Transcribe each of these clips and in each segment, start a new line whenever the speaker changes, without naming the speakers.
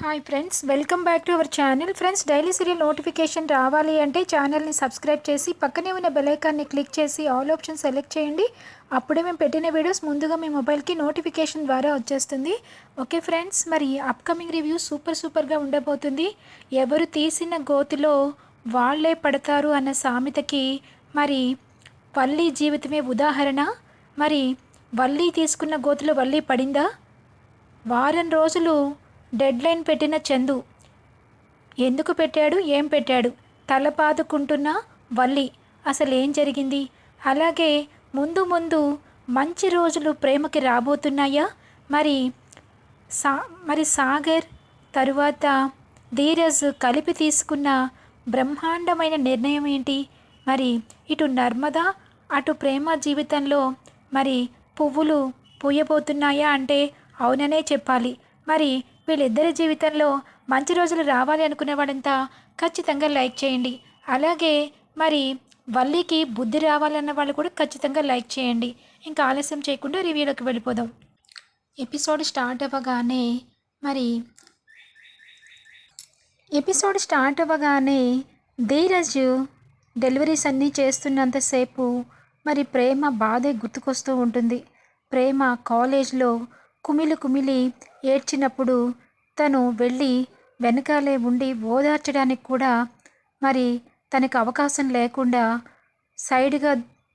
Hi friends welcome back to our channel friends daily serial notification రావాలి అంటే ఛానల్ని subscribe చేసి పక్కనే ఉన్న బెలైకాన్ని క్లిక్ చేసి ఆల్ ఆప్షన్ సెలెక్ట్ చేయండి. అప్పుడే మేము పెట్టిన వీడియోస్ ముందుగా మీ మొబైల్కి నోటిఫికేషన్ ద్వారా వచ్చేస్తుంది. ఓకే ఫ్రెండ్స్ మరి అప్కమింగ్ రివ్యూ సూపర్ సూపర్గా ఉండబోతుంది. ఎవరు తీసిన గోతిలో వాళ్ళే పడతారు అన్న సామెతకి మరి వల్లి జీవితమే ఉదాహరణ. మరి వల్లి తీసుకున్న గోతిలో వల్లి పడిందా? వారం రోజులు డెడ్ లైన్ పెట్టిన చందు. ఎందుకు పెట్టాడు? ఏం పెట్టాడు? తల పాదుకుంటున్న వల్లి అసలు ఏం జరిగింది? అలాగే ముందు ముందు మంచి రోజులు ప్రేమకి రాబోతున్నాయా? మరి సా మరి సాగర్ తరువాత ధీరజ్ కలిపి తీసుకున్న బ్రహ్మాండమైన నిర్ణయం ఏంటి? మరి ఇటు నర్మద అటు ప్రేమ జీవితంలో మరి పువ్వులు పూయబోతున్నాయా అంటే అవుననే చెప్పాలి. మరి వీళ్ళిద్దరి జీవితంలో మంచి రోజులు రావాలి అనుకునేవాడంతా ఖచ్చితంగా లైక్ చేయండి. అలాగే మరి వల్లికి బుద్ధి రావాలన్న వాళ్ళు కూడా ఖచ్చితంగా లైక్ చేయండి. ఇంకా ఆలస్యం చేయకుండా రివ్యూలోకి వెళ్ళిపోదాం. ఎపిసోడ్ స్టార్ట్ అవ్వగానే మరి ఎపిసోడ్ స్టార్ట్ అవ్వగానే ధీరజ్ డెలివరీస్ అన్నీ చేస్తున్నంతసేపు మరి ప్రేమ బాధే గుర్తుకొస్తూ ఉంటుంది. ప్రేమ కాలేజ్లో కుమిలి కుమిలి ఏడ్చినప్పుడు తను వెళ్ళి వెనకాలే ఉండి ఓదార్చడానికి కూడా మరి తనకు అవకాశం లేకుండా సైడ్గా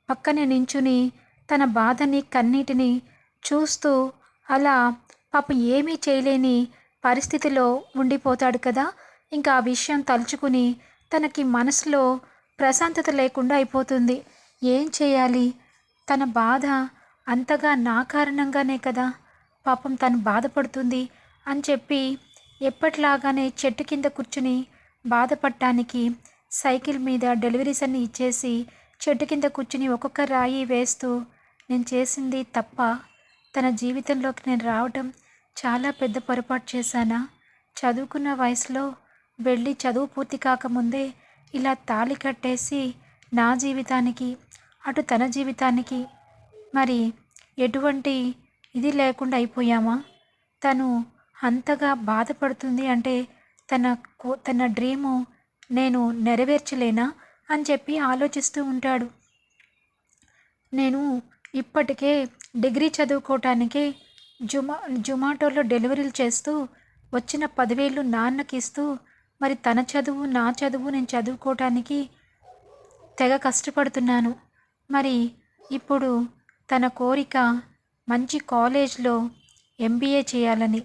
పక్కనే నించుని తన బాధని కన్నీటిని చూస్తూ అలా పాపం ఏమీ చేయలేని పరిస్థితిలో ఉండిపోతాడు కదా. ఇంకా ఆ విషయం తలుచుకుని తనకి మనసులో ప్రశాంతత లేకుండా అయిపోతుంది. ఏం చేయాలి? తన బాధ అంతగా నా కారణంగానే కదా. పాపం తను బాధపడుతుంది. అని చెప్పి ఎప్పటిలాగానే చెట్టు కింద కూర్చుని బాధపడటానికి సైకిల్ మీద డెలివరీస్ అన్ని ఇచ్చేసి చెట్టు కింద కూర్చుని ఒక్కొక్క రాయి వేస్తూ నేను చేసింది తప్ప తన జీవితంలోకి నేను రావటం చాలా పెద్ద పొరపాటు చేశానా? చదువుకున్న వయసులో వెళ్ళి చదువు పూర్తి కాకముందే ఇలా తాళి కట్టేసి నా జీవితానికి అటు తన జీవితానికి మరి ఎటువంటి ఇది లేకుండా అయిపోయామా? తను అంతగా బాధపడుతుంది అంటే తన కో- తన డ్రీము నేను నెరవేర్చలేనా అని చెప్పి ఆలోచిస్తూ ఉంటాడు. నేను ఇప్పటికే డిగ్రీ చదువుకోవటానికి జుమా జొమాటోలో డెలివరీలు చేస్తూ వచ్చిన పదివేలు నాన్నకి ఇస్తూ మరి తన చదువు నా చదువు నేను చదువుకోవటానికి తెగ కష్టపడుతున్నాను. మరి ఇప్పుడు తన కోరిక మంచి కాలేజ్లో ఎంబీఏ చేయాలని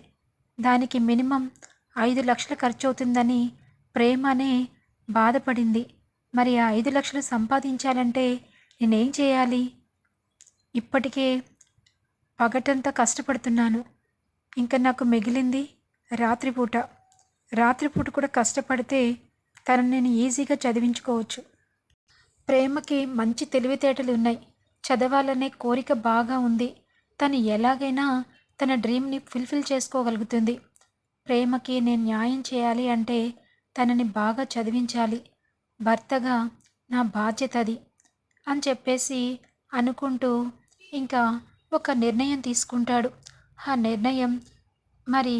దానికి మినిమం ఐదు లక్షలు ఖర్చు అవుతుందని ప్రేమనే బాధపడింది. మరి ఆ ఐదు లక్షలు సంపాదించాలంటే నేనేం చేయాలి? ఇప్పటికే పగటంతా కష్టపడుతున్నాను. ఇంకా నాకు మిగిలింది రాత్రిపూట. రాత్రిపూట కూడా కష్టపడితే తనని నేను ఈజీగా చదివించుకోవచ్చు. ప్రేమకి మంచి తెలివితేటలు ఉన్నాయి చదవాలనే కోరిక బాగా ఉంది. తను ఎలాగైనా తన డ్రీమ్ని ఫుల్ఫిల్ చేసుకోగలుగుతుంది. ప్రేమకి నేను న్యాయం చేయాలి అంటే తనని బాగా చదివించాలి. భర్తగా నా బాధ్యత అది అని చెప్పేసి అనుకుంటూ ఇంకా ఒక నిర్ణయం తీసుకుంటాడు. ఆ నిర్ణయం మరి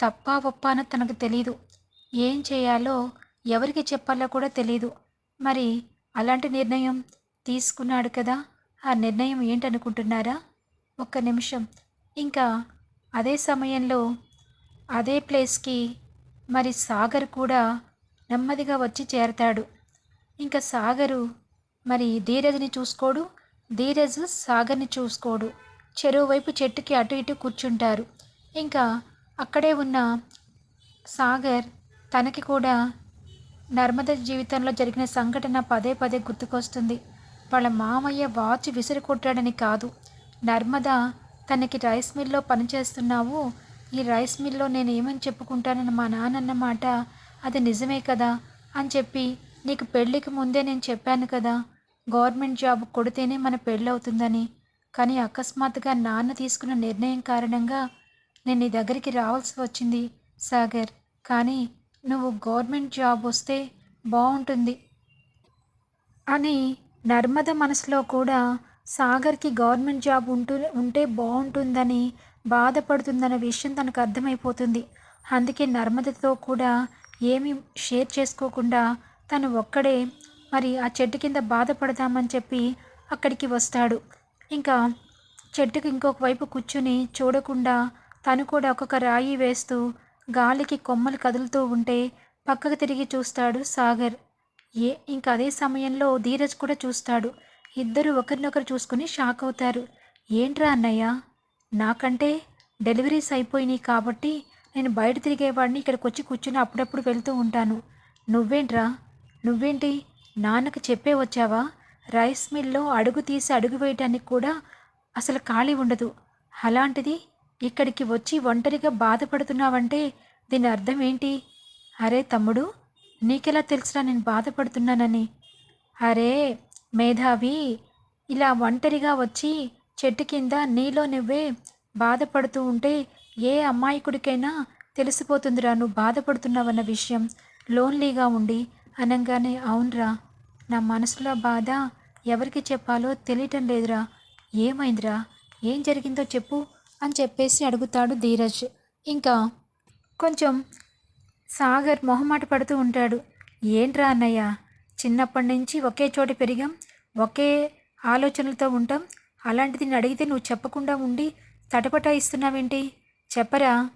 తప్పా ఒప్పాన తనకు తెలీదు. ఏం చేయాలో ఎవరికి చెప్పాలో కూడా తెలీదు. మరి అలాంటి నిర్ణయం తీసుకున్నాడు కదా ఆ నిర్ణయం ఏంటనుకుంటున్నారా? ఒక్క నిమిషం. ఇంకా అదే సమయంలో అదే ప్లేస్కి మరి సాగర్ కూడా నెమ్మదిగా వచ్చి చేరతాడు. ఇంకా సాగరు మరి ధీరజ్ని చూసుకోడు. ధీరజ్ సాగర్ని చూసుకోడు. చెరువు వైపు చెట్టుకి అటు ఇటు కూర్చుంటారు. ఇంకా అక్కడే ఉన్న సాగర్ తనకి కూడా నర్మద జీవితంలో జరిగిన సంఘటన పదే పదే గుర్తుకొస్తుంది. వాళ్ళ మామయ్య వాచ్ విసిరి కొట్టాడని కాదు. నర్మద తనకి రైస్ మిల్లో పనిచేస్తున్నావు ఈ రైస్ మిల్లో నేను ఏమని చెప్పుకుంటానని మా నాన్న అన్నమాట అది నిజమే కదా? అని చెప్పి నీకు పెళ్ళికి ముందే నేను చెప్పాను కదా గవర్నమెంట్ జాబ్ కొడితేనే మన పెళ్ళవుతుందని. కానీ అకస్మాత్తుగా నాన్న తీసుకున్న నిర్ణయం కారణంగా నేను నీ దగ్గరికి రావాల్సి వచ్చింది సాగర్. కానీ నువ్వు గవర్నమెంట్ జాబ్ వస్తే బాగుంటుంది అని నర్మద మనసులో కూడా సాగర్కి గవర్నమెంట్ జాబ్ ఉంటూ ఉంటే బాగుంటుందని బాధపడుతుందన్న విషయం తనకు అర్థమైపోతుంది. అందుకే నర్మదతో కూడా ఏమీ షేర్ చేసుకోకుండా తను ఒక్కడే మరి ఆ చెట్టు కింద బాధపడదామని చెప్పి అక్కడికి వస్తాడు. ఇంకా చెట్టుకి ఇంకొక వైపు కూర్చుని చూడకుండా తను కూడా ఒక్కొక్క రాయి వేస్తూ గాలికి కొమ్మలు కదులుతూ ఉంటే పక్కకు తిరిగి చూస్తాడు సాగర్. ఏ ఇంకా అదే సమయంలో ధీరజ్ కూడా చూస్తాడు. ఇద్దరు ఒకరినొకరు చూసుకుని షాక్ అవుతారు. ఏంట్రా అన్నయ్య? నాకంటే డెలివరీస్ అయిపోయినాయి కాబట్టి నేను బయట తిరిగేవాడిని ఇక్కడికి వచ్చి కూర్చుని అప్పుడప్పుడు వెళ్తూ ఉంటాను. నువ్వేంట్రా? నువ్వేంటి? నాన్నకు చెప్పే వచ్చావా? రైస్ మిల్లో అడుగు తీసి అడుగు వేయటానికి కూడా అసలు ఖాళీ ఉండదు. అలాంటిది ఇక్కడికి వచ్చి ఒంటరిగా బాధపడుతున్నావంటే దీని అర్థం ఏంటి? అరే తమ్ముడు నీకెలా తెలుసురా నేను బాధపడుతున్నానని? అరే మేధావి ఇలా ఒంటరిగా వచ్చి చెట్టు కింద నీలో నువ్వే బాధపడుతూ ఉంటే ఏ అమ్మాయికుడికైనా తెలిసిపోతుందిరా నువ్వు బాధపడుతున్నావన్న విషయం. లోన్లీగా ఉండి అనగానే అవునరా నా మనసులో బాధ ఎవరికి చెప్పాలో తెలియటం లేదురా. ఏమైందిరా? ఏం జరిగిందో చెప్పు అని చెప్పేసి అడుగుతాడు ధీరజ్. ఇంకా కొంచెం సాగర్ మొహమాట పడుతూ ఉంటాడు. ఏంట్రా అన్నయ్య? చిన్నప్పటి నుంచి ఒకే చోట పెరిగాం. ఒకే ఆలోచనలతో ఉంటాం. అలాంటిది నేను అడిగితే నువ్వు చెప్పకుండా ఉండి తటపటాయిస్తున్నావేంటి? చెప్పరా?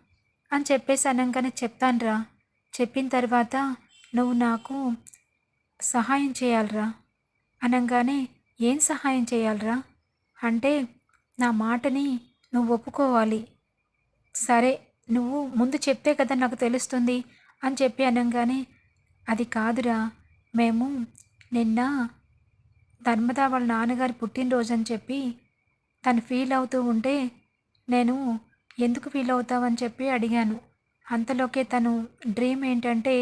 అని చెప్పేసి అనగానే చెప్తానురా. చెప్పిన తర్వాత నువ్వు నాకు సహాయం చేయాలరా. అనగానే ఏం సహాయం చేయాలరా? అంటే నా మాటని నువ్వు ఒప్పుకోవాలి. సరే నువ్వు ముందు చెప్తే కదా నాకు తెలుస్తుంది అని చెప్పి అనగానే అది కాదురా. మేము నిన్న ధర్మదా వాళ్ళ నాన్నగారి పుట్టినరోజు అని చెప్పి తను ఫీల్ అవుతూ ఉంటే నేను ఎందుకు ఫీల్ అవుతావని చెప్పి అడిగాను. అంతలోకే తను డ్రీమ్ ఏంటంటే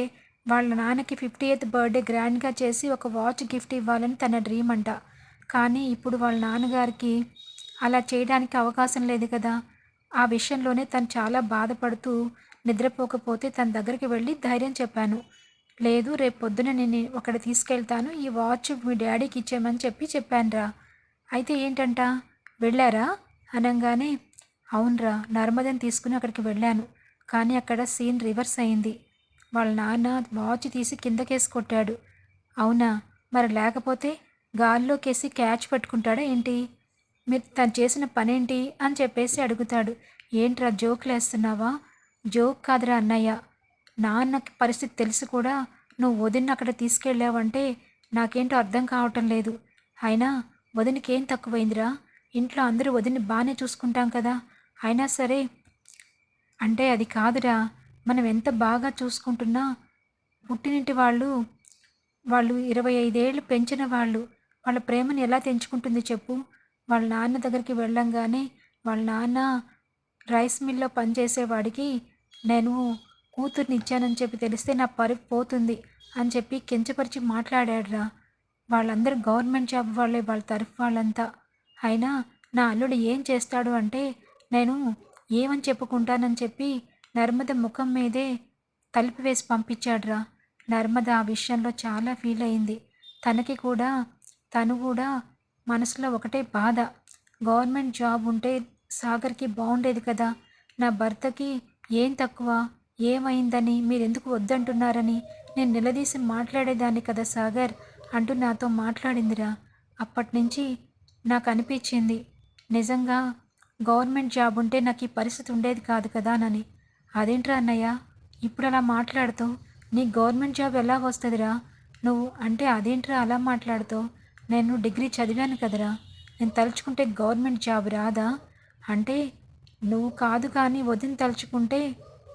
వాళ్ళ నాన్నకి ఫిఫ్టీ ఎయిత్ బర్త్డే గ్రాండ్గా చేసి ఒక వాచ్ గిఫ్ట్ ఇవ్వాలని తన డ్రీమ్ అంట. కానీ ఇప్పుడు వాళ్ళ నాన్నగారికి అలా చేయడానికి అవకాశం లేదు కదా. ఆ విషయంలోనే తను చాలా బాధపడుతూ నిద్రపోకపోతే తన దగ్గరికి వెళ్ళి ధైర్యం చెప్పాను. లేదు రేపు పొద్దున నేను ఒకటి తీసుకెళ్తాను ఈ వాచ్ మీ డాడీకి ఇచ్చేయమని చెప్పి చెప్పానురా. అయితే ఏంటంట? వెళ్ళారా? అనగానే అవునరా నర్మదని తీసుకుని అక్కడికి వెళ్ళాను. కానీ అక్కడ సీన్ రివర్స్ అయింది. వాళ్ళ నాన్న వాచ్ తీసి కిందకేసి కొట్టాడు. అవునా? మరి లేకపోతే గాల్లోకేసి క్యాచ్ పట్టుకుంటాడా ఏంటి? మీరు తను చేసిన పనేంటి? అని చెప్పేసి అడుగుతాడు. ఏంట్రా జోకులు వేస్తున్నావా జోక్ కాదురా అన్నయ్య. నాన్నకి పరిస్థితి తెలిసి కూడా నువ్వు వదిన అక్కడ తీసుకెళ్ళావంటే నాకేంటో అర్థం కావటం లేదు. అయినా వదినకి ఏం తక్కువైందిరా? ఇంట్లో అందరూ వదిని బాగానే చూసుకుంటాం కదా. అయినా సరే అంటే అది కాదురా. మనం ఎంత బాగా చూసుకుంటున్నా పుట్టినింటి వాళ్ళు వాళ్ళు ఇరవై ఐదేళ్ళు పెంచిన వాళ్ళు వాళ్ళ ప్రేమను ఎలా తెంచుకుంటుంది చెప్పు. వాళ్ళ నాన్న దగ్గరికి వెళ్ళంగానే వాళ్ళ నాన్న రైస్ మిల్లో పనిచేసేవాడికి నేను కూతుర్నిచ్చానని చెప్పి తెలిస్తే నా పరుగు పోతుంది అని చెప్పి కించపరిచి మాట్లాడాడురా. వాళ్ళందరూ గవర్నమెంట్ జాబ్ వాళ్ళే వాళ్ళ తరఫు వాళ్ళంతా. అయినా నా అల్లుడు ఏం చేస్తాడు అంటే నేను ఏమని చెప్పుకుంటానని చెప్పి నర్మద ముఖం మీదే తలుపు వేసి పంపించాడురా. నర్మద ఆ విషయంలో చాలా ఫీల్ అయింది. తనకి కూడా తను కూడా మనసులో ఒకటే బాధ. గవర్నమెంట్ జాబ్ ఉంటే సాగర్కి బాగుండేది కదా. నా భర్తకి ఏం తక్కువ? ఏమైందని? మీరెందుకు వద్దంటున్నారని? నేను నిలదీసి మాట్లాడేదాన్ని కదా సాగర్. అంటూ నాతో మాట్లాడిందిరా. అప్పటి నుంచి నాకు అనిపించింది నిజంగా గవర్నమెంట్ జాబ్ ఉంటే నాకు ఈ పరిస్థితి ఉండేది కాదు కదా అని అదేంట్రా అన్నయ్య? ఇప్పుడు అలా మాట్లాడుతూ నీ గవర్నమెంట్ జాబ్ ఎలా వస్తుందిరా? నువ్వు అంటే అదేంట్రా అలా మాట్లాడుతూ నేను డిగ్రీ చదివాను కదరా? నేను తలుచుకుంటే గవర్నమెంట్ జాబ్ రాదా? అంటే నువ్వు కాదు కానీ వదిన తలుచుకుంటే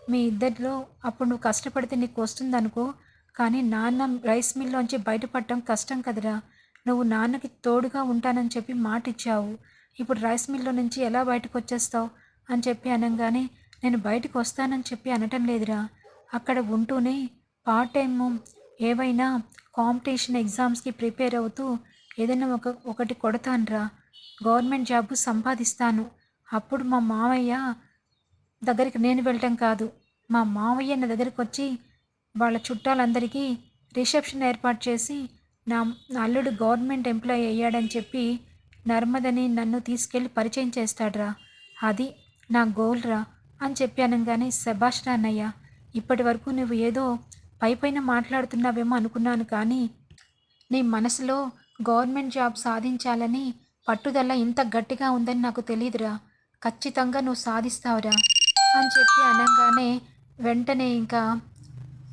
మీ ఇద్దరిలో అప్పుడు నువ్వు కష్టపడితే నీకు వస్తుందనుకో కానీ నాన్న రైస్ మిల్లోంచి బయటపడటం కష్టం కదరా. నువ్వు నాన్నకి తోడుగా ఉంటానని చెప్పి మాట ఇచ్చావు ఇప్పుడు రైస్ మిల్లో నుంచి ఎలా బయటకు వచ్చేస్తావు అని చెప్పి అనగానే నేను బయటకు వస్తానని చెప్పి అనటం లేదురా. అక్కడ ఉంటూనే పార్ట్ టైం ఏవైనా కాంపిటీషన్ ఎగ్జామ్స్కి ప్రిపేర్ అవుతూ ఏదైనా ఒక ఒకటి కొడతానురా. గవర్నమెంట్ జాబ్ సంపాదిస్తాను. అప్పుడు మా మావయ్య దగ్గరికి నేను వెళ్ళటం కాదు. మా మావయ్య నా దగ్గరికి వచ్చి వాళ్ళ చుట్టాలందరికీ రిసెప్షన్ ఏర్పాటు చేసి నా అల్లుడు గవర్నమెంట్ ఎంప్లాయీ అయ్యాడని చెప్పి నర్మదని నన్ను తీసుకెళ్ళి పరిచయం చేస్తాడురా. అది నా గోల్ రా అని చెప్పాను కానీ శభాష్ రానయ్య ఇప్పటి వరకు నువ్వు ఏదో పై పైన మాట్లాడుతున్నావేమో అనుకున్నాను కానీ నీ మనసులో గవర్నమెంట్ జాబ్ సాధించాలని పట్టుదల ఇంత గట్టిగా ఉందని నాకు తెలియదురా ఖచ్చితంగా నువ్వు సాధిస్తావురా. అని చెప్పి అనగానే వెంటనే ఇంకా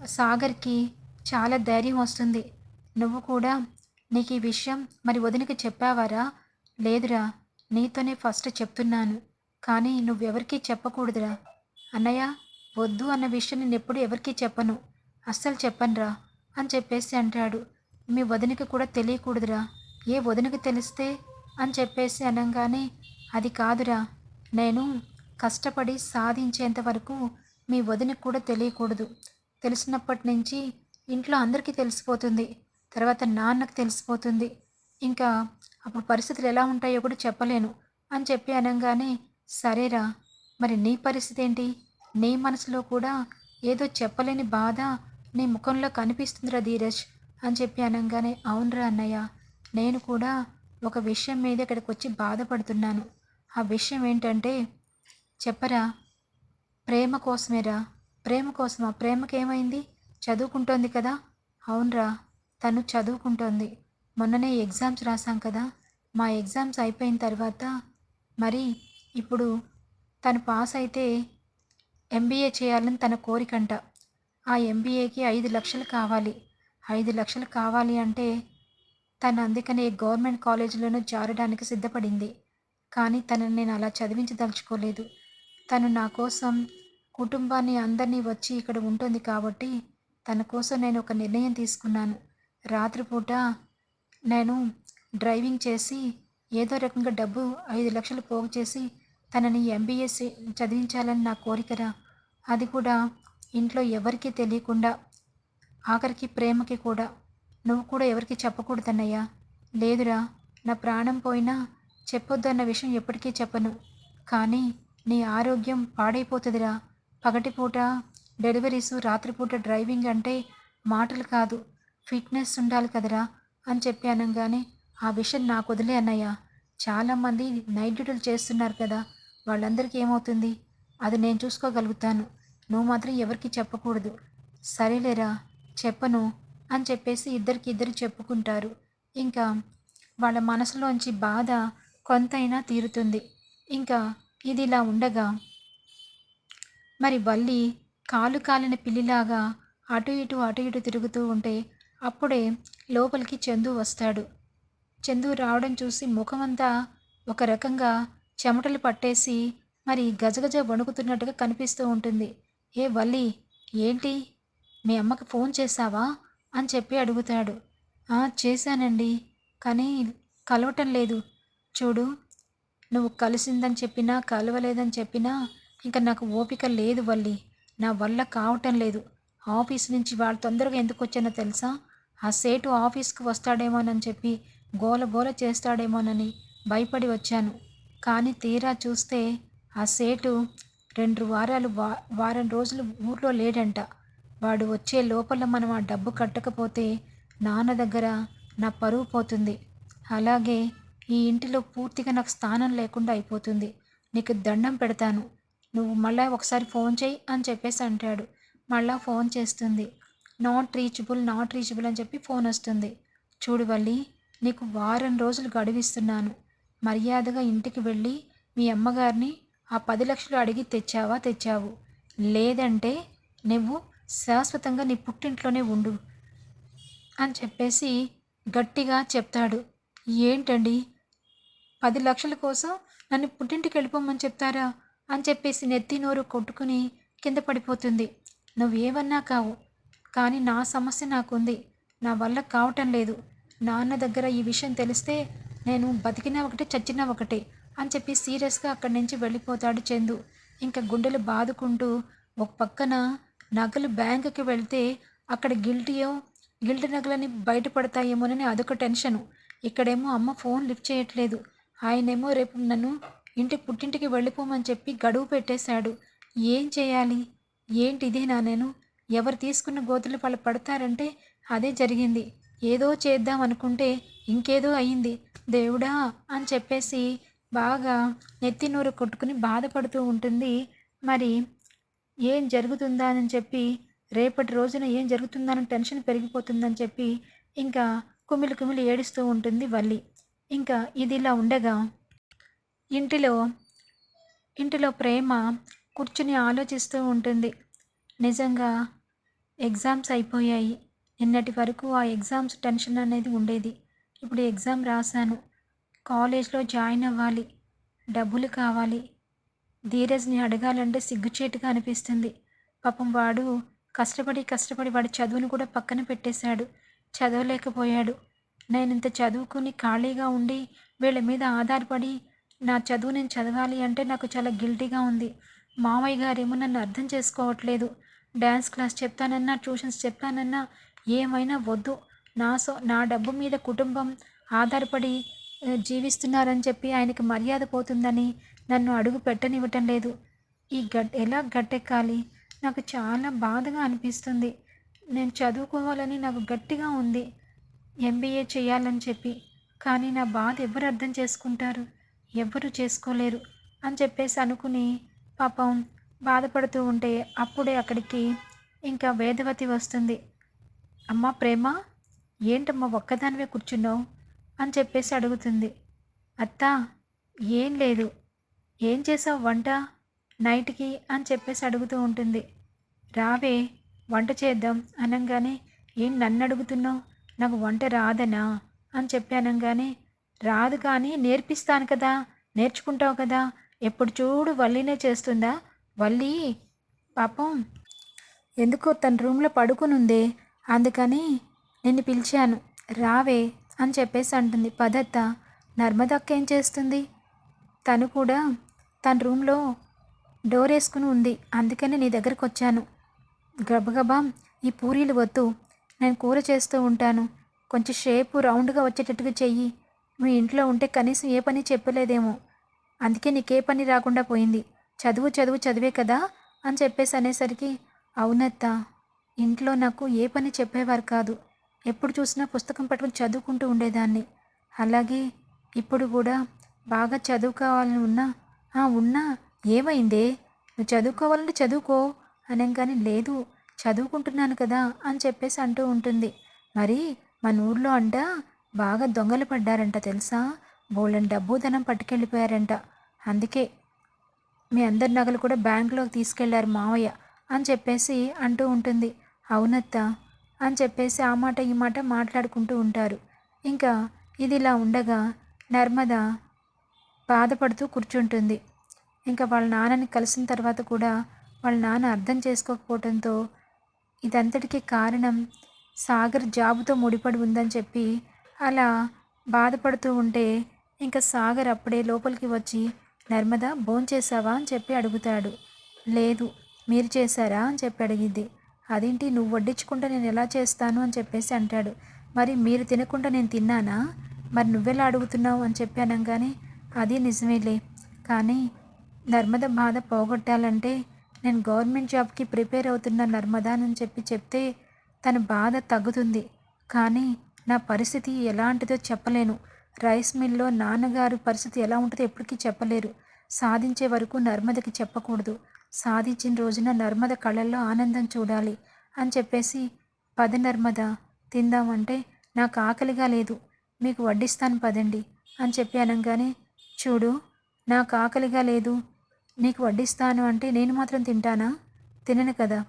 సాగర్కి చాలా ధైర్యం వస్తుంది. నువ్వు కూడా నీకు ఈ విషయం మరి వదినకి చెప్పావారా? లేదురా నీతోనే ఫస్ట్ చెప్తున్నాను. కానీ నువ్వెవరికీ చెప్పకూడదురా. అన్నయ్య వద్దు అన్న విషయం నేను ఎప్పుడు ఎవరికీ చెప్పను. అస్సలు చెప్పనురా అని చెప్పేసి అంటాడు. మీ వదినకి కూడా తెలియకూడదురా. ఏ వదినకి తెలిస్తే అని చెప్పేసి అనగానే అది కాదురా. నేను కష్టపడి సాధించేంత వరకు మీ వదిన కూడా తెలియకూడదు. తెలిసినప్పటి నుంచి ఇంట్లో అందరికీ తెలిసిపోతుంది. తర్వాత నాన్నకు తెలిసిపోతుంది. ఇంకా అప్పుడు పరిస్థితులు ఎలా ఉంటాయో కూడా చెప్పలేను అని చెప్పి అనగానే సరేరా మరి నీ పరిస్థితి ఏంటి? నీ మనసులో కూడా ఏదో చెప్పలేని బాధ నీ ముఖంలో కనిపిస్తుందిరా ధీరజ్ అని చెప్పి అనగానే అవునరా అన్నయ్య నేను కూడా ఒక విషయం మీద ఇక్కడికి వచ్చి బాధపడుతున్నాను. ఆ విషయం ఏంటంటే చెప్పరా? ప్రేమ కోసమేరా? ప్రేమ కోసమా? ప్రేమకేమైంది? చదువుకుంటోంది కదా? అవునరా. తను చదువుకుంటోంది. మొన్ననే ఎగ్జామ్స్ రాసాం కదా? మా ఎగ్జామ్స్ అయిపోయిన తర్వాత మరి ఇప్పుడు తను పాస్ అయితే ఎంబీఏ చేయాలని తన కోరికంట. ఆ ఎంబీఏకి ఐదు లక్షలు కావాలి. ఐదు లక్షలు కావాలి అంటే తను అందుకనే గవర్నమెంట్ కాలేజీలోనూ జారడానికి సిద్ధపడింది. కానీ తనని నేను అలా చదివించదలుచుకోలేదు. తను నా కోసం కుటుంబాన్ని అందరినీ వచ్చి ఇక్కడ ఉంటుంది కాబట్టి తన కోసం నేను ఒక నిర్ణయం తీసుకున్నాను. రాత్రిపూట నేను డ్రైవింగ్ చేసి ఏదో రకంగా డబ్బు ఐదు లక్షలు పోగు చేసి తనని ఎంబీఎస్ చదివించాలని నా కోరికరా అది కూడా ఇంట్లో ఎవరికీ తెలియకుండా ఆఖరికి ప్రేమకి కూడా. నువ్వు కూడా ఎవరికి చెప్పకూడదన్నయ్యా లేదురా నా ప్రాణం పోయినా చెప్పొద్దు అన్న విషయం ఎప్పటికీ చెప్పను. కానీ నీ ఆరోగ్యం పాడైపోతుందిరా. పగటిపూట డెలివరీసు రాత్రిపూట డ్రైవింగ్ అంటే మాటలు కాదు ఫిట్నెస్ ఉండాలి కదరా అని చెప్పి అనగానే ఆ విషయం నాకు వదిలే అన్నయ్య. చాలామంది నైట్ డ్యూటీలు చేస్తున్నారు కదా వాళ్ళందరికీ ఏమవుతుంది? అది నేను చూసుకోగలుగుతాను. నువ్వు మాత్రం ఎవరికి చెప్పకూడదు. సరేలేరా చెప్పను అని చెప్పేసి ఇద్దరికి ఇద్దరు చెప్పుకుంటారు. ఇంకా వాళ్ళ మనసులోంచి బాధ కొంతైనా తీరుతుంది. ఇంకా ఇది ఇలా ఉండగా. మరి వల్లి కాలు కాలిన పిల్లిలాగా అటు ఇటు అటు ఇటు తిరుగుతూ ఉంటే అప్పుడే లోపలికి చందు వస్తాడు. చందు రావడం చూసి ముఖమంతా ఒక రకంగా చెమటలు పట్టేసి మరి గజగజ వణుకుతున్నట్టుగా కనిపిస్తూ ఉంటుంది. ఏ వల్లి ఏంటి? మీ అమ్మకి ఫోన్ చేశావా? అని చెప్పి అడుగుతాడు. చేశానండి. కానీ కలవటం లేదు. చూడు నువ్వు కలిసిందని చెప్పినా కలవలేదని చెప్పినా ఇంకా నాకు ఓపిక లేదు వల్లి. నా వల్ల కావటం లేదు. ఆఫీస్ నుంచి వాళ్ళు తొందరగా ఎందుకు వచ్చానో తెలుసా? ఆ సేటు ఆఫీస్కి వస్తాడేమోనని చెప్పి గోల గోల చేస్తాడేమోనని భయపడి వచ్చాను. కానీ తీరా చూస్తే ఆ సేటు రెండు వారాలు వా వారం రోజులు ఊర్లో లేడంట. వాడు వచ్చే లోపల మనం ఆ డబ్బు కట్టకపోతే నాన్న దగ్గర నా పరువు పోతుంది. అలాగే ఈ ఇంటిలో పూర్తిగా నాకు స్థానం లేకుండా అయిపోతుంది. నీకు దండం పెడతాను. నువ్వు మళ్ళా ఒకసారి ఫోన్ చేయి అని చెప్పేసి అంటాడు. మళ్ళా ఫోన్ చేస్తుంది. నాట్ రీచబుల్ నాట్ రీచబుల్ అని చెప్పి ఫోన్ వస్తుంది. చూడు వల్లి నీకు వారం రోజులు గడువిస్తున్నాను. మర్యాదగా ఇంటికి వెళ్ళి మీ అమ్మగారిని ఆ పది లక్షలు అడిగి తెచ్చావా? తెచ్చావు. లేదంటే నువ్వు శాశ్వతంగా నీ పుట్టింట్లోనే ఉండు అని చెప్పేసి గట్టిగా చెప్తాడు. ఏంటండి? పది లక్షల కోసం నన్ను పుట్టింటికి వెళ్ళిపోమని చెప్తారా? అని చెప్పేసి నెత్తి నోరు కొట్టుకుని కింద పడిపోతుంది. నువ్వేమన్నా కావు. కానీ నా సమస్య నాకుంది. నా వల్ల కావటం లేదు. నాన్న దగ్గర ఈ విషయం తెలిస్తే నేను బతికినా ఒకటే చచ్చినా ఒకటే అని చెప్పి సీరియస్గా అక్కడి నుంచి వెళ్ళిపోతాడు చందు. ఇంకా గుండెలు బాదుకుంటూ ఒక పక్కన నగలు బ్యాంకుకి వెళ్తే అక్కడ గిల్టీయో గిల్ట్ నగలని బయటపడతాయేమోనని అదొక టెన్షను. ఇక్కడేమో అమ్మ ఫోన్ లిఫ్ట్ చేయట్లేదు. ఆయనేమో రేపు నన్ను ఇంటి పుట్టింటికి వెళ్ళిపోమని చెప్పి గడువు పెట్టేశాడు. ఏం చేయాలి? ఏంటిదేనా నేను ఎవరు తీసుకున్న గోతులు వాళ్ళు పడతారంటే అదే జరిగింది. ఏదో చేద్దాం అనుకుంటే ఇంకేదో అయింది. దేవుడా అని చెప్పేసి బాగా నెత్తి నూరు కొట్టుకుని బాధపడుతూ ఉంటుంది. మరి ఏం జరుగుతుందా అని చెప్పి రేపటి రోజున ఏం జరుగుతుందని టెన్షన్ పెరిగిపోతుందని చెప్పి ఇంకా కుమిలి కుమిలి ఏడుస్తూ ఉంటుంది వల్లి. ఇంకా ఇది ఇలా ఉండగా ఇంటిలో ఇంటిలో ప్రేమ కూర్చుని ఆలోచిస్తూ ఉంటుంది. నిజంగా ఎగ్జామ్స్ అయిపోయాయి. నిన్నటి వరకు ఆ ఎగ్జామ్స్ టెన్షన్ అనేది ఉండేది. ఇప్పుడు ఎగ్జామ్ రాశాను. కాలేజ్లో జాయిన్ అవ్వాలి. డబ్బులు కావాలి. ధీరజ్ని అడగాలంటే సిగ్గుచేటుగా అనిపిస్తుంది. పాపం వాడు కష్టపడి కష్టపడి వాడి చదువును కూడా పక్కన పెట్టేశాడు. చదవలేకపోయాడు. నేను ఇంత చదువుకుని ఖాళీగా ఉండి వీళ్ళ మీద ఆధారపడి నా చదువు నేను చదవాలి అంటే నాకు చాలా గిల్టీగా ఉంది. మామయ్య గారేమో నన్ను అర్థం చేసుకోవట్లేదు. డ్యాన్స్ క్లాస్ చెప్తానన్నా ట్యూషన్స్ చెప్తానన్నా ఏమైనా వద్దు. నా సో నా డబ్బు మీద కుటుంబం ఆధారపడి జీవిస్తున్నారని చెప్పి ఆయనకి మర్యాద పోతుందని నన్ను అడుగు పెట్టనివ్వటం లేదు. ఈ గట్ ఎలా గట్టెక్కాలి? నాకు చాలా బాధగా అనిపిస్తుంది. నేను చదువుకోవాలని నాకు గట్టిగా ఉంది. ఎంబీఏ చేయాలని చెప్పి. కానీ నా బాధ ఎవరు అర్థం చేసుకుంటారు? ఎవ్వరు చేసుకోలేరు? అని చెప్పేసి అనుకుని పాపం బాధపడుతూ ఉంటే అప్పుడే అక్కడికి ఇంకా వేదవతి వస్తుంది. అమ్మ ప్రేమ ఏంటమ్మా ఒక్కదానివే కూర్చున్నావు? అని చెప్పేసి అడుగుతుంది. అత్త ఏం లేదు. ఏం చేసావు వంట? నైట్కి? అని చెప్పేసి అడుగుతూ ఉంటుంది. రావే వంట చేద్దాం అనగానే ఏం నన్ను అడుగుతున్నావు? నాకు వంట రాదనా? అని చెప్పానంగానే రాదు కానీ నేర్పిస్తాను కదా నేర్చుకుంటావు కదా ఎప్పుడు చూడు వల్లినే చేస్తుందా? వల్లి పాపం. ఎందుకో తన రూమ్లో పడుకునుందే అందుకని నిన్ను పిలిచాను. రావే అని చెప్పేసి అంటుంది పదత్త. నర్మదక్క ఏం చేస్తుంది? తను కూడా తన రూమ్లో డోర్ వేసుకుని ఉంది. అందుకని నీ దగ్గరకు వచ్చాను గబగబా ఈ పూరీలు వద్దు. నేను కూర చేస్తూ ఉంటాను. కొంచెం షేపు రౌండ్గా వచ్చేటట్టుగా చెయ్యి. మీ ఇంట్లో ఉంటే కనీసం ఏ పని చెప్పలేదేమో. అందుకే నీకే పని రాకుండా పోయింది. చదువు చదువు చదివే కదా అని చెప్పేసి అనేసరికి అవునత్త ఇంట్లో నాకు ఏ పని చెప్పేవారు కాదు. ఎప్పుడు చూసినా పుస్తకం పట్టుకుని చదువుకుంటూ ఉండేదాన్ని. అలాగే ఇప్పుడు కూడా బాగా చదువుకోవాలని ఉన్నా "ఆ, ఉన్నా ఏమైందే? నువ్వు చదువుకోవాలంటే చదువుకో. అనగానే లేదు చదువుకుంటున్నాను కదా అని చెప్పేసి అంటూ ఉంటుంది. మరి మన ఊర్లో అంట బాగా దొంగలు పడ్డారంట తెలుసా? బోళ్ళని డబ్బు ధనం పట్టుకెళ్ళిపోయారంట. అందుకే మీ అందరి నగలు కూడా బ్యాంకులోకి తీసుకెళ్ళారు మావయ్య అని చెప్పేసి అంటూ ఉంటుంది. అవునత్త అని చెప్పేసి ఆ మాట ఈ మాట మాట్లాడుకుంటూ ఉంటారు. ఇంకా ఇది ఇలా ఉండగా నర్మద బాధపడుతూ కూర్చుంటుంది. ఇంకా వాళ్ళ నాన్నని కలిసిన తర్వాత కూడా వాళ్ళ నాన్న అర్థం చేసుకోకపోవడంతో ఇదంతటికీ కారణం సాగర్ జాబుతో ముడిపడి ఉందని చెప్పి అలా బాధపడుతూ ఉంటే ఇంకా సాగర్ అప్పుడే లోపలికి వచ్చి నర్మద భోంచేసావా అని చెప్పి అడుగుతాడు. లేదు మీరు చేశారా? అని చెప్పి అడిగింది. అదేంటి నువ్వు వడ్డించుకుంటే నేను ఎలా చేస్తాను? అని చెప్పేసి అంటాడు. మరి మీరు తినకుండా నేను తిన్నానా? మరి నువ్వెలా అడుగుతున్నావు? అని చెప్పి అనగానే అది నిజమేలే. కానీ నర్మద బాధ పోగొట్టాలంటే నేను గవర్నమెంట్ జాబ్కి ప్రిపేర్ అవుతున్న నర్మదా అని చెప్పి చెప్తే తన బాధ తగ్గుతుంది. కానీ నా పరిస్థితి ఎలాంటిదో చెప్పలేను. రైస్ మిల్లో నాన్నగారు పరిస్థితి ఎలా ఉంటుందో ఎప్పటికీ చెప్పలేరు. సాధించే వరకు నర్మదకి చెప్పకూడదు. సాధించిన రోజున నర్మద కళ్ళల్లో ఆనందం చూడాలి అని చెప్పేసి పద నర్మద తిందామంటే నాకు ఆకలిగా లేదు. మీకు వడ్డిస్తాను పదండి అని చెప్పి అనగానే చూడు నాకు ఆకలిగా లేదు. నీకు వడ్డిస్తాను అంటే నేను మాత్రం తింటానా? తినను కదా?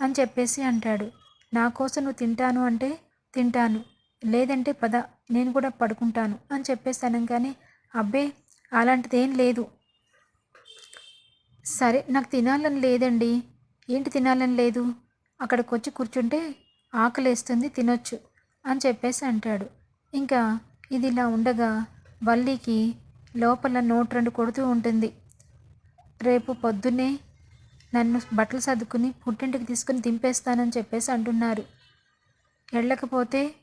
అని చెప్పేసి అంటాడు. నా కోసం నువ్వు తింటాను అంటే తింటాను. లేదంటే పద నేను కూడా పడుకుంటాను అని చెప్పేసి అనగానే అబ్బే అలాంటిది ఏం లేదు. సరే నాకు తినాలని లేదండి. ఏంటి తినాలని లేదు? అక్కడికి వచ్చి కూర్చుంటే ఆకలేస్తుంది తినొచ్చు అని చెప్పేసి అంటాడు. ఇంకా ఇది ఇలా ఉండగా వల్లికి లోపల నోట్ రెండు కొడుతూ ఉంటుంది. రేపు పొద్దున్నే నన్ను బట్టలు సర్దుకుని పుట్టింటికి తీసుకుని దింపేస్తానని చెప్పేసి అంటున్నారు. వెళ్ళకపోతే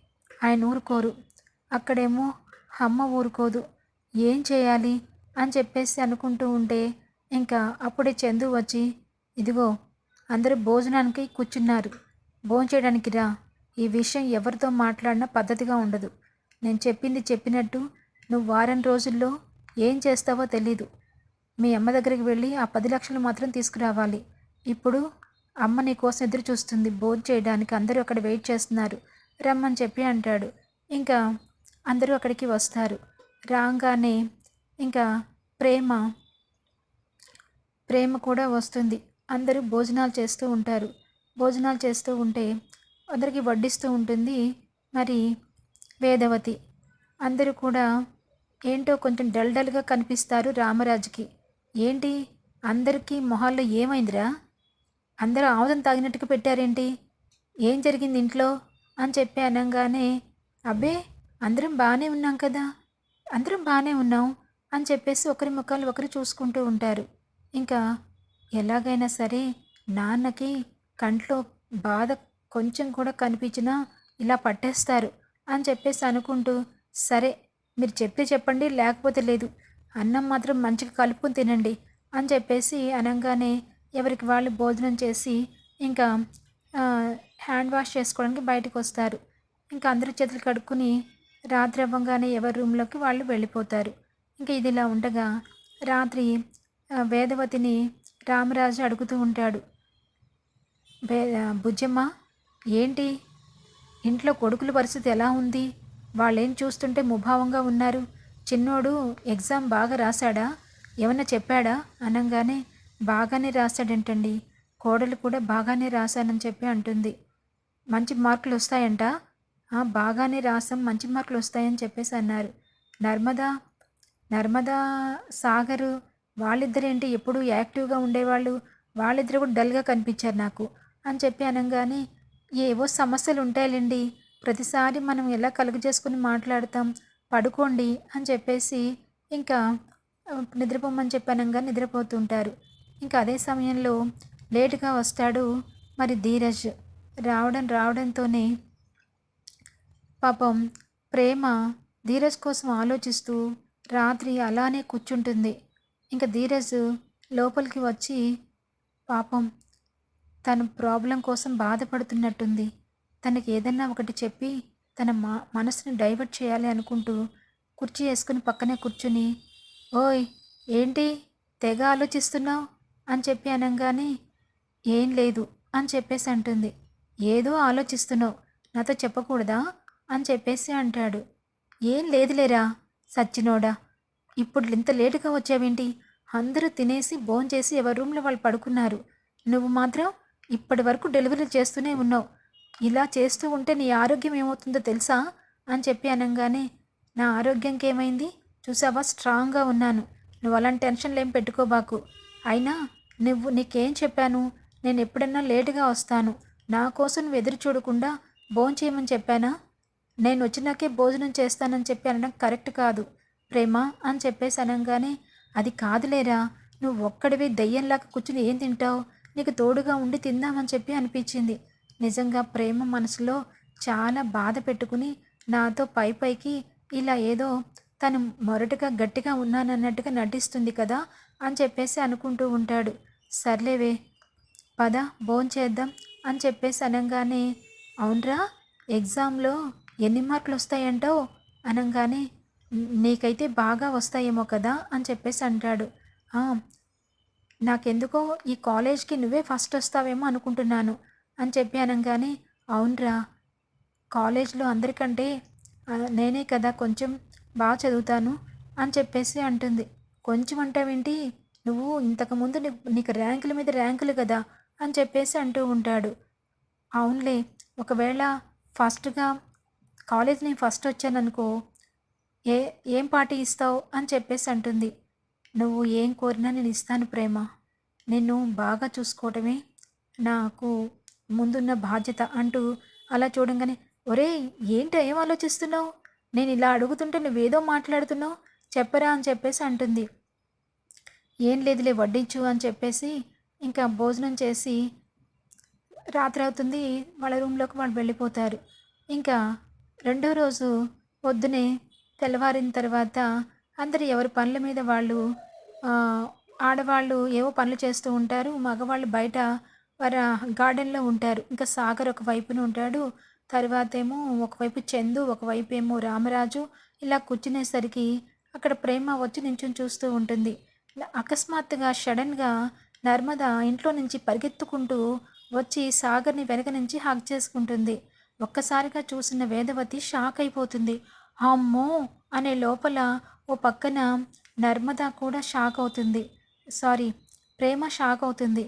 ఆయన ఊరుకోరు. అక్కడేమో అమ్మ ఊరుకోదు. ఏం చేయాలి? అని చెప్పేసి అనుకుంటూ ఉంటే ఇంకా అప్పుడే చందు వచ్చి ఇదిగో అందరూ భోజనానికి కూర్చున్నారు. భోంచేయడానికి రా. ఈ విషయం ఎవరితో మాట్లాడినా పద్ధతిగా ఉండదు. నేను చెప్పింది చెప్పినట్టు నువ్వు వారం రోజుల్లో ఏం చేస్తావో తెలీదు. మీ అమ్మ దగ్గరికి వెళ్ళి ఆ పది లక్షలు మాత్రం తీసుకురావాలి. ఇప్పుడు అమ్మ నీ కోసం ఎదురు చూస్తుంది భోజనం చేయడానికి అందరూ అక్కడ వెయిట్ చేస్తున్నారు. రమ్మని చెప్పి అంటాడు. ఇంకా అందరూ అక్కడికి వస్తారు. రాగానే ఇంకా ప్రేమ ప్రేమ కూడా వస్తుంది. అందరూ భోజనాలు చేస్తూ ఉంటారు. భోజనాలు చేస్తూ ఉంటే అందరికీ వడ్డిస్తూ ఉంటుంది మరి వేదవతి. అందరూ కూడా ఏంటో కొంచెం డల్ డల్గా కనిపిస్తారు రామరాజుకి. ఏంటి? అందరికీ మొహాల్లో ఏమైందిరా? అందరూ ఆముదం తాగినట్టుకు పెట్టారేంటి? ఏం జరిగింది ఇంట్లో? అని చెప్పి అనగానే అబ్బే అందరం బాగానే ఉన్నాం కదా. అందరం బాగానే ఉన్నాం అని చెప్పేసి ఒకరి ముఖాలు ఒకరు చూసుకుంటూ ఉంటారు. ఇంకా ఎలాగైనా సరే నాన్నకి కంట్లో బాధ కొంచెం కూడా కనిపించినా ఇలా పట్టేస్తారు అని చెప్పేసి అనుకుంటూ సరే మీరు చెప్తే చెప్పండి లేకపోతే లేదు. అన్నం మాత్రం మంచిగా కలుపుకుని తినండి అని చెప్పేసి అనగానే ఎవరికి వాళ్ళు భోజనం చేసి ఇంకా హ్యాండ్ వాష్ చేసుకోవడానికి బయటకు వస్తారు. ఇంకా అందరి చేతులు కడుక్కుని రాత్రి అవ్వగానే ఎవరి రూమ్లోకి వాళ్ళు వెళ్ళిపోతారు. ఇంకా ఇది ఇలా ఉండగా రాత్రి వేదవతిని రామరాజు అడుగుతూ ఉంటాడు. బుజ్జమ్మ ఏంటి? ఇంట్లో కొడుకుల పరిస్థితి ఎలా ఉంది? వాళ్ళేం చూస్తుంటే ముభావంగా ఉన్నారు? చిన్నోడు ఎగ్జామ్ బాగా రాశాడా? ఏమన్నా చెప్పాడా? అనగానే బాగానే రాశాడంటండి. కోడలు కూడా బాగానే రాశానని చెప్పి అంటుంది. మంచి మార్కులు వస్తాయంట? బాగానే రాసాం మంచి మార్కులు వస్తాయని చెప్పేసి అన్నారు. నర్మదా నర్మదా సాగరు వాళ్ళిద్దరేంటి ఎప్పుడు యాక్టివ్గా ఉండేవాళ్ళు? వాళ్ళిద్దరు కూడా డల్గా కనిపించారు నాకు అని చెప్పి అనగానే ఏవో సమస్యలు ఉంటాయిలేండి. ప్రతిసారి మనం ఎలా కలుగజేసుకుని మాట్లాడతాం? పడుకోండి అని చెప్పేసి ఇంకా నిద్రపోమని చెప్పి నిద్రపోతుంటారు. ఇంకా అదే సమయంలో లేటుగా వస్తాడు మరి ధీరజ్. రావడం రావడంతోనే పాపం ప్రేమ ధీరజ్ కోసం ఆలోచిస్తూ రాత్రి అలానే కూర్చుంటుంది. ఇంకా ధీరజ్ లోపలికి వచ్చి పాపం తన ప్రాబ్లం కోసం బాధపడుతున్నట్టుంది. తనకి ఏదన్నా ఒకటి చెప్పి తన మా మనసుని డైవర్ట్ చేయాలి అనుకుంటూ కుర్చీ వేసుకుని పక్కనే కూర్చుని ఓయ్ ఏంటి? తెగ ఆలోచిస్తున్నావు? అని చెప్పి అనగానే ఏం లేదు అని చెప్పేసి అంటుంది. ఏదో ఆలోచిస్తున్నావు నాతో చెప్పకూడదా? అని చెప్పేసి అంటాడు. ఏం లేదులేరా సచ్చినోడా ఇప్పుడు ఇంత లేటుగా వచ్చావేంటి? అందరూ తినేసి భోంచేసి ఎవరి రూమ్లో వాళ్ళు పడుకున్నారు. నువ్వు మాత్రం ఇప్పటి వరకు డెలివరీ చేస్తూనే ఉన్నావు. ఇలా చేస్తూ ఉంటే నీ ఆరోగ్యం ఏమవుతుందో తెలుసా? అని చెప్పి అనగానే నా ఆరోగ్యంకి ఏమైంది చూసావా? స్ట్రాంగ్గా ఉన్నాను. నువ్వు అలాంటి టెన్షన్లు ఏం పెట్టుకోబాకు అయినా నువ్వు నీకేం చెప్పాను? నేను ఎప్పుడన్నా లేటుగా వస్తాను. నా కోసం నువ్వు ఎదురు చూడకుండా భోంచేయమని చెప్పానా? నేను వచ్చినాకే భోజనం చేస్తానని చెప్పి అనడం కరెక్ట్ కాదు. ప్రేమ అని చెప్పేసి అనగానే అది కాదులేరా? నువ్వు ఒక్కడివి దయ్యంలాగా కూర్చుని ఏం తింటావు? నీకు తోడుగా ఉండి తిందామని చెప్పి అనిపించింది. నిజంగా ప్రేమ మనసులో చాలా బాధ పెట్టుకుని నాతో పై పైకి ఇలా ఏదో తను మొరటుగా గట్టిగా ఉన్నానన్నట్టుగా నటిస్తుంది కదా అని చెప్పేసి అనుకుంటూ ఉంటాడు. సర్లేవే పద భోంచేద్దాం అని చెప్పేసి అనగానే అవునరా ఎగ్జామ్లో ఎన్ని మార్కులు వస్తాయంటావు అనగానే నీకైతే బాగా వస్తాయేమో కదా అని చెప్పేసి అంటాడు. నాకెందుకో ఈ కాలేజ్కి నువ్వే ఫస్ట్ వస్తావేమో అనుకుంటున్నాను. అని చెప్పి అనగానే అవునరా కాలేజ్లో అందరికంటే నేనే కదా కొంచెం బాగా చదువుతాను అని చెప్పేసి అంటుంది. కొంచెం అంటావేంటి? నువ్వు ఇంతకుముందు నీకు ర్యాంకుల మీద ర్యాంకులు కదా అని చెప్పేసి అంటూ ఉంటాడు. అవునులే ఒకవేళ ఫస్ట్గా కాలేజ్ నేను ఫస్ట్ వచ్చాననుకో ఏ ఏం పార్టీ ఇస్తావు? అని చెప్పేసి అంటుంది. నువ్వు ఏం కోరినా నేను ఇస్తాను ప్రేమ. నిన్ను బాగా చూసుకోవటమే నాకు ముందున్న బాధ్యత అంటూ అలా చూడంగానే ఒరే ఏంటో ఏం ఆలోచిస్తున్నావు? నేను ఇలా అడుగుతుంటే నువ్వేదో మాట్లాడుతున్నావు చెప్పరా అని చెప్పేసి అంటుంది. ఏం లేదులే వడ్డించు అని చెప్పేసి ఇంకా భోజనం చేసి రాత్రి అవుతుంది. వాళ్ళ రూమ్లోకి వాళ్ళు వెళ్ళిపోతారు. ఇంకా రెండో రోజు పొద్దునే తెల్లవారిన తర్వాత అందరు ఎవరి పనుల మీద వాళ్ళు ఆడవాళ్ళు ఏవో పనులు చేస్తూ ఉంటారు. మగవాళ్ళు బయట వారి గార్డెన్లో ఉంటారు. ఇంకా సాగర్ ఒక వైపున ఉంటాడు. తర్వాత ఏమో ఒకవైపు చందు ఒకవైపు ఏమో రామరాజు. ఇలా కూర్చునేసరికి అక్కడ ప్రేమ వచ్చి నించుని చూస్తూ ఉంటుంది. ఇలా అకస్మాత్తుగా సడన్గా నర్మద ఇంట్లో నుంచి పరిగెత్తుకుంటూ వచ్చి సాగర్ని వెనక నుంచి హక్ చేసుకుంటుంది. ఒక్కసారిగా చూసిన వేదవతి షాక్ అయిపోతుంది. అమ్మో! అనే లోపల ఓ పక్కన నర్మద కూడా షాక్ అవుతుంది. సారీ ప్రేమ షాక్ అవుతుంది.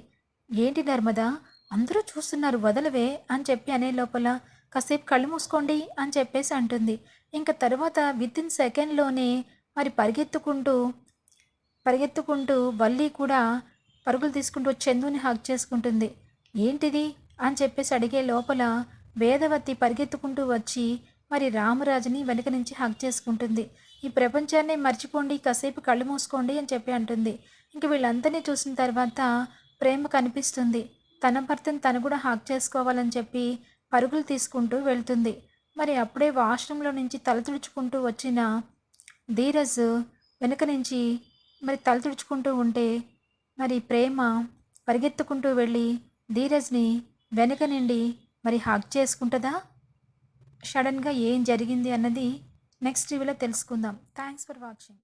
ఏంటి నర్మదా? అందరూ చూస్తున్నారు వదలవే అని చెప్పి అనే లోపల కాసేపు కళ్ళు మూసుకోండి అని చెప్పేసి అంటుంది. ఇంకా తర్వాత విత్ ఇన్ సెకండ్లోనే మరి పరిగెత్తుకుంటూ పరిగెత్తుకుంటూ వల్లి కూడా పరుగులు తీసుకుంటూ చందుని హక్ చేసుకుంటుంది. ఏంటిది? అని చెప్పేసి అడిగే లోపల వేదవతి పరిగెత్తుకుంటూ వచ్చి మరి రామరాజుని వెనుక నుంచి హక్ చేసుకుంటుంది. ఈ ప్రపంచాన్ని మర్చిపోండి కాసేపు కళ్ళు మూసుకోండి అని చెప్పి అంటుంది. ఇంక వీళ్ళందరినీ చూసిన తర్వాత ప్రేమ కనిపిస్తుంది. తన భర్తను తను కూడా హాక్ చేసుకోవాలని చెప్పి పరుగులు తీసుకుంటూ వెళ్తుంది. మరి అప్పుడే వాష్రూమ్లో నుంచి తల తుడుచుకుంటూ వచ్చిన ధీరజ్ వెనుక నుంచి మరి తల తుడుచుకుంటూ ఉంటే మరి ప్రేమ పరిగెత్తుకుంటూ వెళ్ళి ధీరజ్ని వెనక నుండి మరి హాక్ చేసుకుంటుందా? సడన్గా ఏం జరిగింది అన్నది నెక్స్ట్ రివ్యూలో తెలుసుకుందాం. Thanks for watching.